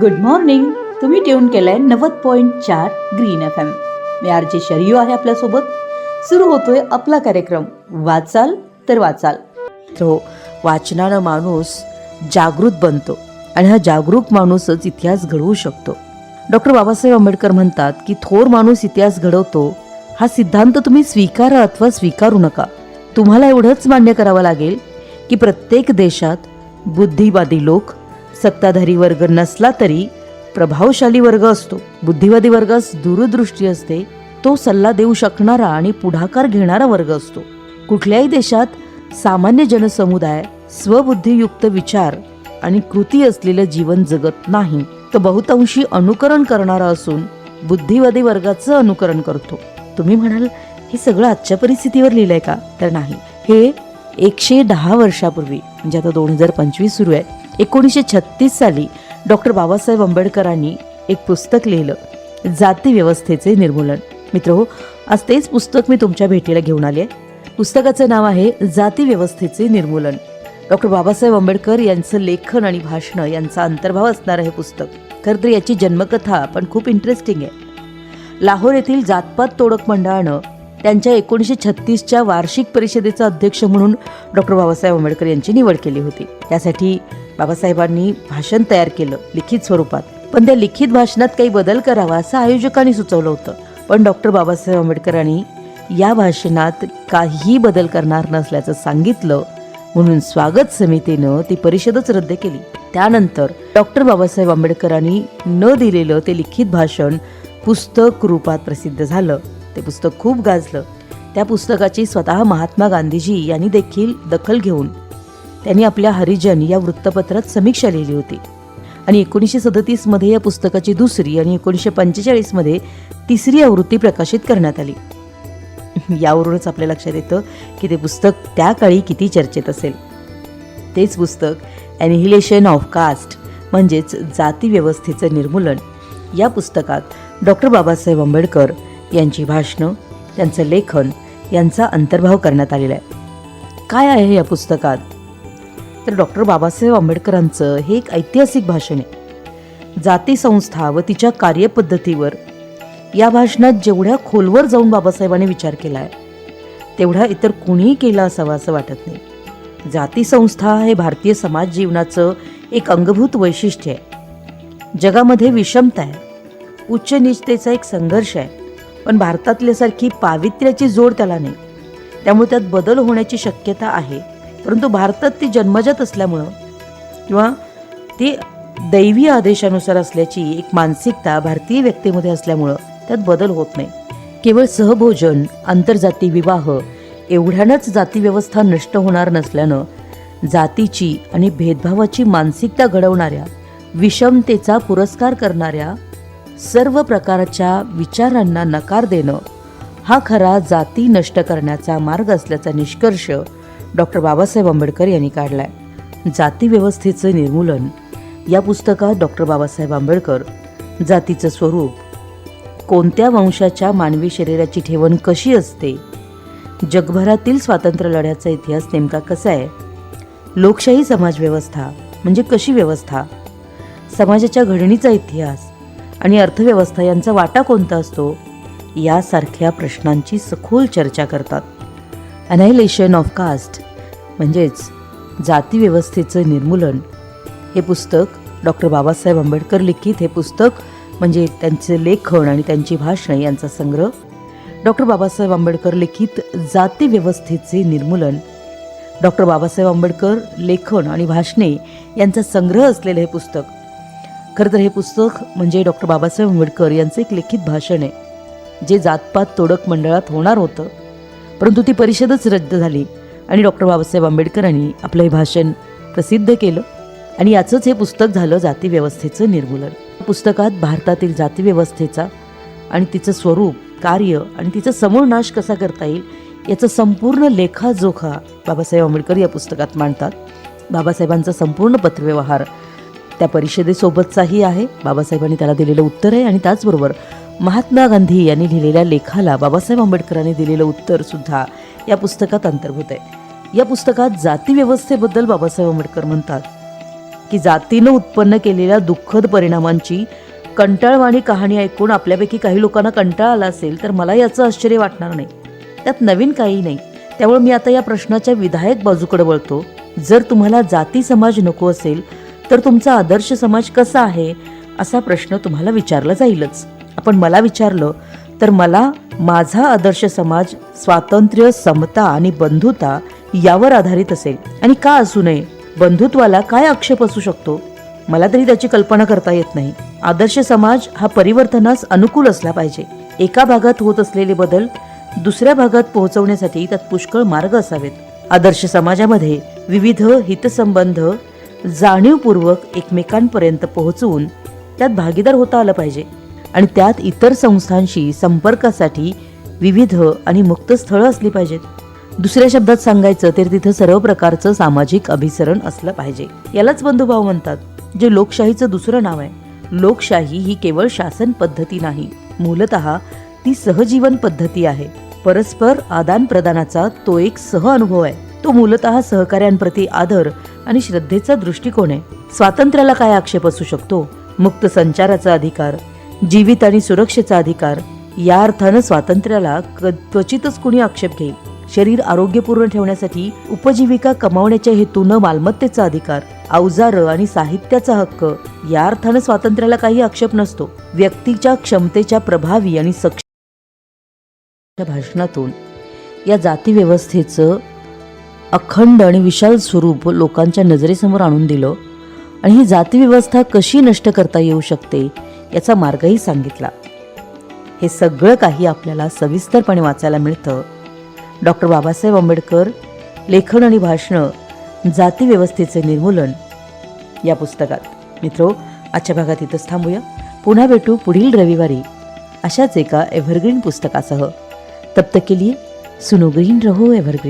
Good morning तुम्ही tune केलंय नव्वद पॉईंट चार ग्रीन एफ एम मी आर जे शर्यू आहे आपल्यासोबत. सुरू होतोय आपला कार्यक्रम. वाचाल तर वाचाल. तो वाचनानं माणूस जागृत बनतो आणि हा जागरूक माणूसच इतिहास घडवू शकतो. डॉक्टर बाबासाहेब आंबेडकर म्हणतात की थोर माणूस इतिहास घडवतो हा सिद्धांत तुम्ही स्वीकारा अथवा स्वीकारू नका. तुम्हाला एवढंच मान्य करावं लागेल की प्रत्येक देशात बुद्धिवादी लोक सत्ताधारी वर्ग नसला तरी प्रभावशाली वर्ग असतो. बुद्धिवादी वर्गास दूरदृष्टी असते. तो सल्ला देऊ शकणारा आणि पुढाकार घेणारा वर्ग असतो. कुठल्याही देशात सामान्य जनसमुदाय स्वबुद्धियुक्त विचार आणि कृती असलेलं जीवन जगत नाही. तर बहुतांशी अनुकरण करणारा असून बुद्धिवादी वर्गाचं अनुकरण करतो. तुम्ही म्हणाल हे सगळं आजच्या परिस्थितीवर लिहिलंय का? तर नाही. हे एकशे दहा वर्षापूर्वी म्हणजे आता दोन हजार पंचवीस सुरू आहे. एकोणीसशे छत्तीस साली डॉक्टर बाबासाहेब आंबेडकरांनी एक पुस्तक लिहिलं जाती व्यवस्थेचे निर्मूलन. मित्र हो आज तेच पुस्तक मी तुमच्या भेटीला घेऊन आले पुस्तकाचं नाव आहे जाती व्यवस्थेचे निर्मूलन. डॉक्टर बाबासाहेब आंबेडकर यांचं लेखन आणि भाषणं यांचा अंतर्भाव असणारं हे पुस्तक. खरं तर याची जन्मकथा पण खूप इंटरेस्टिंग आहे. लाहोर येथील जातपात तोडक मंडळानं त्यांच्या एकोणीसशे छत्तीसच्या वार्षिक परिषदेचा अध्यक्ष म्हणून डॉक्टर बाबासाहेब आंबेडकर यांची निवड केली होती. त्यासाठी बाबासाहेबांनी भाषण तयार केलं लिखित स्वरूपात. पण त्या लिखित भाषणात काही बदल करावा असं आयोजकांनी सुचवलं होतं. पण डॉक्टर बाबासाहेब आंबेडकरांनी या भाषणात काही बदल करणार नसल्याचं सांगितलं म्हणून स्वागत समितीनं ती परिषदच रद्द केली. त्यानंतर डॉक्टर बाबासाहेब आंबेडकरांनी न दिलेलं ते लिखित भाषण पुस्तक रूपात प्रसिद्ध झालं. ते पुस्तक खूप गाजलं. त्या पुस्तकाची स्वतः महात्मा गांधीजी यांनी देखील दखल घेऊन त्यांनी आपल्या हरिजन या वृत्तपत्रात समीक्षा लिहिली होती. आणि एकोणीसशे सदतीसमध्ये या पुस्तकाची दुसरी आणि एकोणीसशे पंचेचाळीसमध्ये तिसरी आवृत्ती प्रकाशित करण्यात आली. यावरूनच आपल्या लक्षात येतं की ते पुस्तक त्या काळी किती चर्चेत असेल. तेच पुस्तक ॲनिहिलेशन ऑफ कास्ट म्हणजेच जातीव्यवस्थेचं निर्मूलन या पुस्तकात डॉक्टर बाबासाहेब आंबेडकर यांची भाषणं त्यांचं लेखन यांचा अंतर्भाव करण्यात आलेला आहे. काय आहे या पुस्तकात? तर डॉक्टर बाबासाहेब आंबेडकरांचं हे एक ऐतिहासिक भाषण आहे. जाती संस्था व तिच्या कार्यपद्धतीवर या भाषणात जेवढ्या खोलवर जाऊन बाबासाहेबांनी विचार केला आहे तेवढा इतर कुणीही केला असावा असं वाटत नाही. जाती संस्था हे भारतीय समाज जीवनाचं एक अंगभूत वैशिष्ट्य आहे. जगामध्ये विषमता आहे उच्च निचतेचा एक संघर्ष आहे पण भारतातल्यासारखी पावित्र्याची जोड त्याला नाही. त्यामुळे त्यात बदल होण्याची शक्यता आहे परंतु भारतात ती जन्मजात असल्यामुळं किंवा ती दैवी आदेशानुसार असल्याची एक मानसिकता भारतीय व्यक्तीमध्ये असल्यामुळं त्यात बदल होत नाही. केवळ सहभोजन आंतरजाती विवाह एवढ्यानंच जातीव्यवस्था नष्ट होणार नसल्यानं जातीची आणि भेदभावाची मानसिकता घडवणाऱ्या विषमतेचा पुरस्कार करणाऱ्या सर्व प्रकारच्या विचारांना नकार देणं हा खरा जाती नष्ट करण्याचा मार्ग असल्याचा निष्कर्ष डॉक्टर बाबासाहेब आंबेडकर यांनी काढलाय. आहे व्यवस्थेचं निर्मूलन. या पुस्तकात डॉक्टर बाबासाहेब आंबेडकर जातीचं स्वरूप कोणत्या वंशाच्या मानवी शरीराची ठेवण कशी असते जगभरातील स्वातंत्र्य लढ्याचा इतिहास नेमका कसा आहे लोकशाही समाजव्यवस्था म्हणजे कशी व्यवस्था समाजाच्या घडणीचा इतिहास आणि अर्थव्यवस्था यांचा वाटा कोणता असतो यासारख्या प्रश्नांची सखोल चर्चा करतात. अनायलेशन ऑफ कास्ट म्हणजेच जातीव्यवस्थेचं निर्मूलन. हे पुस्तक डॉक्टर बाबासाहेब आंबेडकर लिखित. हे पुस्तक म्हणजे त्यांचे लेखन आणि त्यांची भाषणे यांचा संग्रह. डॉक्टर बाबासाहेब आंबेडकर लिखित जातीव्यवस्थेचे निर्मूलन. डॉक्टर बाबासाहेब आंबेडकर लेखन आणि भाषणे यांचा संग्रह असलेलं हे पुस्तक. खरं तर हे पुस्तक म्हणजे डॉक्टर बाबासाहेब आंबेडकर यांचं एक लिखित भाषण आहे. जे जातपात तोडक मंडळात होणार होतं. परंतु ती परिषदच रद्द झाली आणि डॉक्टर बाबासाहेब आंबेडकरांनी आपलं हे भाषण प्रसिद्ध केलं आणि याचंच हे पुस्तक झालं जातीव्यवस्थेचं निर्मूलन. पुस्तकात भारतातील जातीव्यवस्थेचा आणि तिचं स्वरूप कार्य आणि तिचा समूळ नाश कसा करता येईल याचं संपूर्ण लेखाजोखा बाबासाहेब आंबेडकर या पुस्तकात मांडतात. बाबासाहेबांचा संपूर्ण पत्रव्यवहार त्या परिषदेसोबतचाही आहे. बाबासाहेबांनी त्याला दिलेलं उत्तर आहे आणि त्याचबरोबर महात्मा गांधी यांनी लिहिलेल्या लेखाला बाबासाहेब आंबेडकरांनी दिलेलं उत्तरसुद्धा या पुस्तकात अंतर्भूत आहे. या पुस्तकात जाती व्यवस्थेबद्दल बाबासाहेब आंबेडकर म्हणतात की जातीनं उत्पन्न केलेल्या दुःखद परिणामांची कंटाळवाणी कहाणी ऐकून आपल्यापैकी काही लोकांना कंटाळा आला असेल तर मला याचं आश्चर्य वाटणार नाही. त्यात नवीन काही नाही. त्यामुळे मी आता या प्रश्नाच्या विधायक बाजूकडे वळतो. जर तुम्हाला जाती समाज नको असेल तर तुमचा आदर्श समाज कसा आहे असा प्रश्न तुम्हाला विचारला जाईलच. आपण मला विचारलं तर मला माझा आदर्श समाज स्वातंत्र्य समता आणि बंधुता यावर आधारित असेल. आणि का असू नये? बंधुत्वाला काय आक्षेप असू शकतो? मला तरी त्याची कल्पना करता येत नाही. आदर्श समाज हा परिवर्तनास अनुकूल असला पाहिजे. एका भागात होत असलेले बदल दुसऱ्या भागात पोहोचवण्यासाठी त्यात पुष्कळ मार्ग असावेत. आदर्श समाजामध्ये विविध हितसंबंध जाणीवपूर्वक एकमेकांपर्यंत पोहोचवून त्यात भागीदार होता आलं पाहिजे. आणि त्यात इतर संस्थांशी संपर्कासाठी विविध आणि मुक्त स्थळं असली पाहिजेत. दुसऱ्या शब्दात सांगायचं तर तिथं सर्व प्रकारचं सामाजिक अभिसरण असलं पाहिजे. यालाच बंधुभाव म्हणतात जे लोकशाहीचं दुसरं नाव आहे. लोकशाही ही केवळ शासन पद्धती नाही मूलत ती सहजीवन पद्धती आहे. परस्पर आदान प्रदानाचा तो एक सह अनुभव आहे. तो मूलत सहकार्यांप्रती आदर आणि श्रद्धेचा दृष्टिकोन आहे. स्वातंत्र्याला काय आक्षेप असू शकतो? मुक्त संचाराचा अधिकार जीवित आणि सुरक्षेचा अधिकार या अर्थानं स्वातंत्र्याला क- क्वचितच कुणी आक्षेप घेईल. शरीर आरोग्यपूर्ण ठेवण्यासाठी उपजीविका कमावण्याच्या हेतूनं मालमत्तेचा अधिकार अवजारं आणि साहित्याचा हक्क या अर्थानं स्वातंत्र्याला काही आक्षेप नसतो. व्यक्तीच्या क्षमतेच्या प्रभावी आणि सक्षम भाषणातून या जातीव्यवस्थेचं अखंड आणि विशाल स्वरूप लोकांच्या नजरेसमोर आणून दिलं आणि ही जातीव्यवस्था कशी नष्ट करता येऊ शकते याचा मार्गही सांगितला. हे सगळं काही आपल्याला सविस्तरपणे वाचायला मिळतं. डॉक्टर बाबासाहेब आंबेडकर लेखन आणि भाषणं जातीव्यवस्थेचे निर्मूलन या पुस्तकात. मित्रो आजच्या भागात इथंच थांबूया. पुन्हा भेटू पुढील रविवारी अशाच एका एव्हरग्रीन पुस्तकासह. तब तक के लिए सुनो ग्रीन रहो एव्हरग्रीन